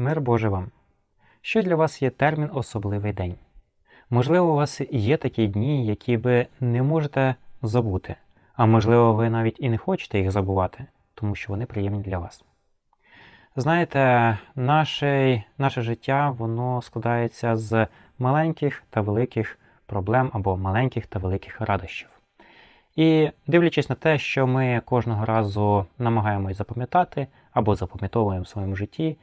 Мир Боже вам! Що для вас є термін особливий день? Можливо, у вас є такі дні, які ви не можете забути, а можливо, ви навіть і не хочете їх забувати, тому що вони приємні для вас. Знаєте, наше, наше життя воно складається з маленьких та великих проблем або маленьких та великих радощів. І дивлячись на те, що ми кожного разу намагаємось запам'ятати або запам'ятовуємо в своєму житті,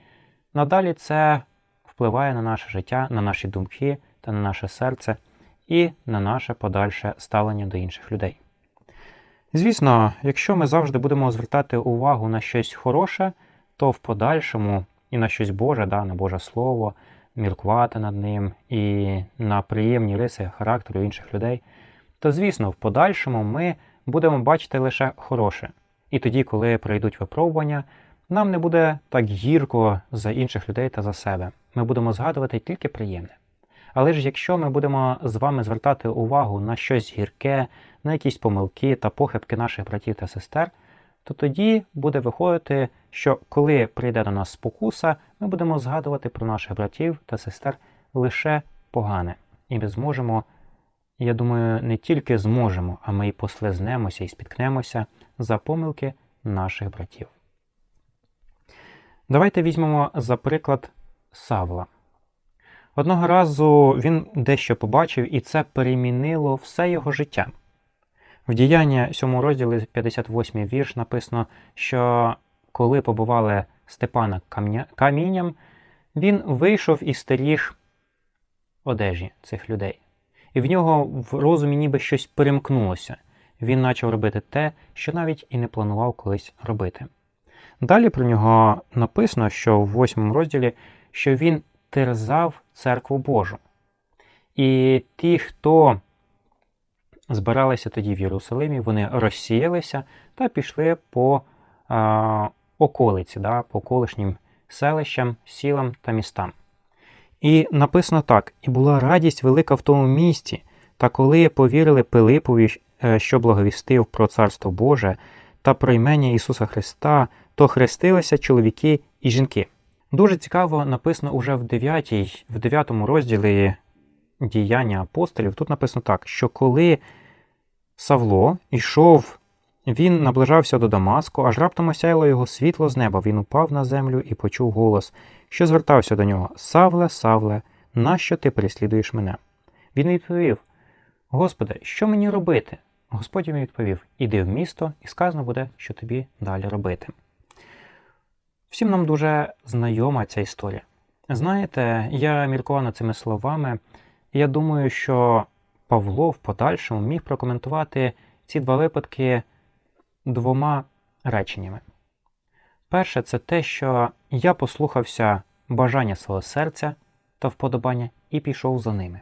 надалі це впливає на наше життя, на наші думки та на наше серце і на наше подальше ставлення до інших людей. Звісно, якщо ми завжди будемо звертати увагу на щось хороше, то в подальшому і на щось Боже, да, на Боже Слово, міркувати над ним і на приємні риси характеру інших людей, то, звісно, в подальшому ми будемо бачити лише хороше. І тоді, коли пройдуть випробування, нам не буде так гірко за інших людей та за себе. Ми будемо згадувати тільки приємне. Але ж якщо ми будемо з вами звертати увагу на щось гірке, на якісь помилки та похибки наших братів та сестер, то тоді буде виходити, що коли прийде до нас спокуса, ми будемо згадувати про наших братів та сестер лише погане. І ми зможемо, я думаю, не тільки зможемо, а ми й послизнемося і спіткнемося за помилки наших братів. Давайте візьмемо за приклад Савла. Одного разу він дещо побачив, і це перемінило все його життя. В діяння 7 розділі 58 вірш написано, що коли побували Степана камінням, він вийшов із старіх одежі цих людей. І в нього в розумі ніби щось перемкнулося. Він почав робити те, що навіть і не планував колись робити. Далі про нього написано, що в 8 розділі, що він терзав церкву Божу. І ті, хто збиралися тоді в Єрусалимі, вони розсіялися та пішли по а, околиці, да, по колишнім селищам, сілам та містам. І написано так: і була радість велика в тому місті, та коли повірили Пилипові, е, що благовістив про Царство Боже та про імення Ісуса Христа, то хрестилися чоловіки і жінки. Дуже цікаво написано уже в 9, в 9 розділі діяння апостолів. Тут написано так, що коли Савло йшов, він наближався до Дамаску, аж раптом осяяло його світло з неба. Він упав на землю і почув голос, що звертався до нього: Савле, Савле, нащо ти переслідуєш мене? Він відповів: Господи, що мені робити? Господь йому відповів: Іди в місто, і сказано буде, що тобі далі робити. Всім нам дуже знайома ця історія. Знаєте, я міркував над цими словами, і я думаю, що Павло в подальшому міг прокоментувати ці два випадки двома реченнями. Перше, це те, що я послухався бажання свого серця та вподобання і пішов за ними.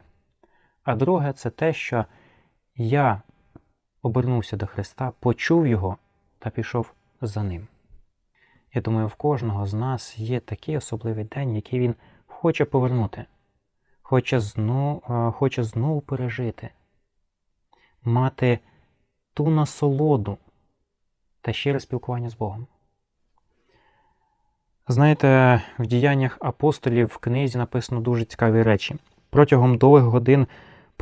А друге, це те, що я обернувся до Христа, почув Його та пішов за ним. Я думаю, в кожного з нас є такий особливий день, який він хоче повернути, хоче знову, хоче знову пережити, мати ту насолоду та щире спілкування з Богом. Знаєте, в діяннях апостолів в книзі написано дуже цікаві речі. Протягом довгих годин,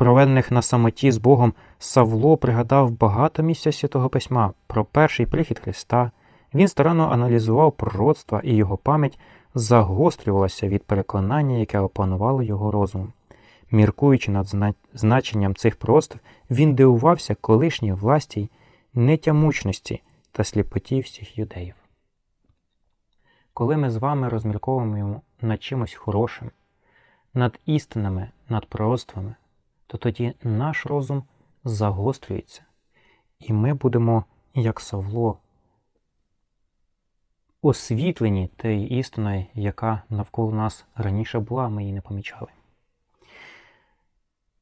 проведених на самоті з Богом, Савло пригадав багато місця Святого Письма про перший прихід Христа. Він старанно аналізував пророцтва, і його пам'ять загострювалася від переконання, яке опанувало його розум. Міркуючи над значенням цих пророцтв, він дивувався колишній власті, нетямучності та сліпоті всіх юдеїв. Коли ми з вами розмірковуємо над чимось хорошим, над істинами, над пророцтвами, то тоді наш розум загострюється, і ми будемо, як Савло, освітлені тією істиною, яка навколо нас раніше була, ми її не помічали.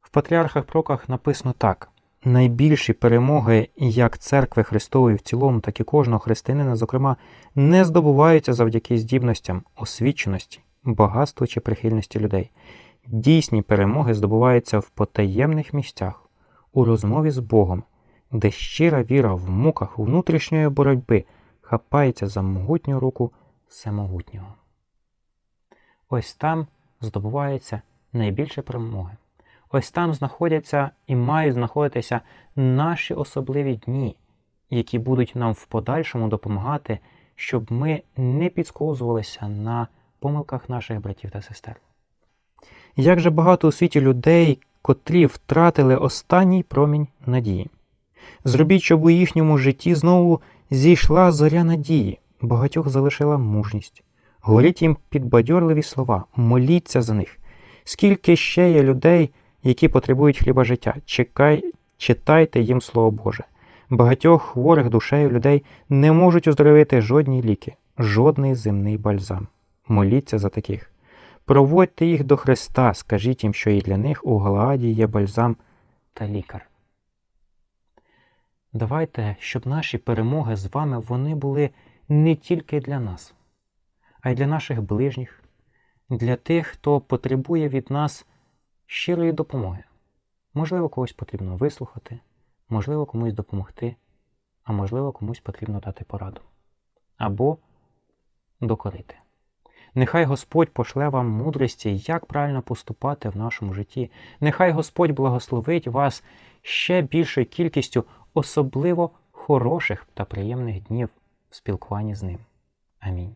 В Патріархах Проках написано так: найбільші перемоги як церкви Христової в цілому, так і кожного християнина, зокрема, не здобуваються завдяки здібностям, освіченості, багатству чи прихильності людей. Дійсні перемоги здобуваються в потаємних місцях, у розмові з Богом, де щира віра в муках внутрішньої боротьби хапається за могутню руку всемогутнього. ось там здобувається найбільше перемоги. Ось там знаходяться і мають знаходитися наші особливі дні, які будуть нам в подальшому допомагати, щоб ми не підсковзувалися на помилках наших братів та сестер. Як же багато у світі людей, котрі втратили останній промінь надії. Зробіть, щоб у їхньому житті знову зійшла зоря надії, багатьох залишила мужність. Говоріть їм підбадьорливі слова, моліться за них. Скільки ще є людей, які потребують хліба життя, Чекай, читайте їм Слово Боже. Багатьох хворих душею людей не можуть оздоровити жодні ліки, жодний земний бальзам. Моліться за таких. Проводьте їх до Христа, скажіть їм, що і для них у Галааді є бальзам та лікар. Давайте, щоб наші перемоги з вами вони були не тільки для нас, а й для наших ближніх, для тих, хто потребує від нас щирої допомоги. Можливо, когось потрібно вислухати, можливо, комусь допомогти, а можливо, комусь потрібно дати пораду або докорити. Нехай Господь пошле вам мудрості, як правильно поступати в нашому житті. Нехай Господь благословить вас ще більшою кількістю особливо хороших та приємних днів в спілкуванні з ним. Амінь.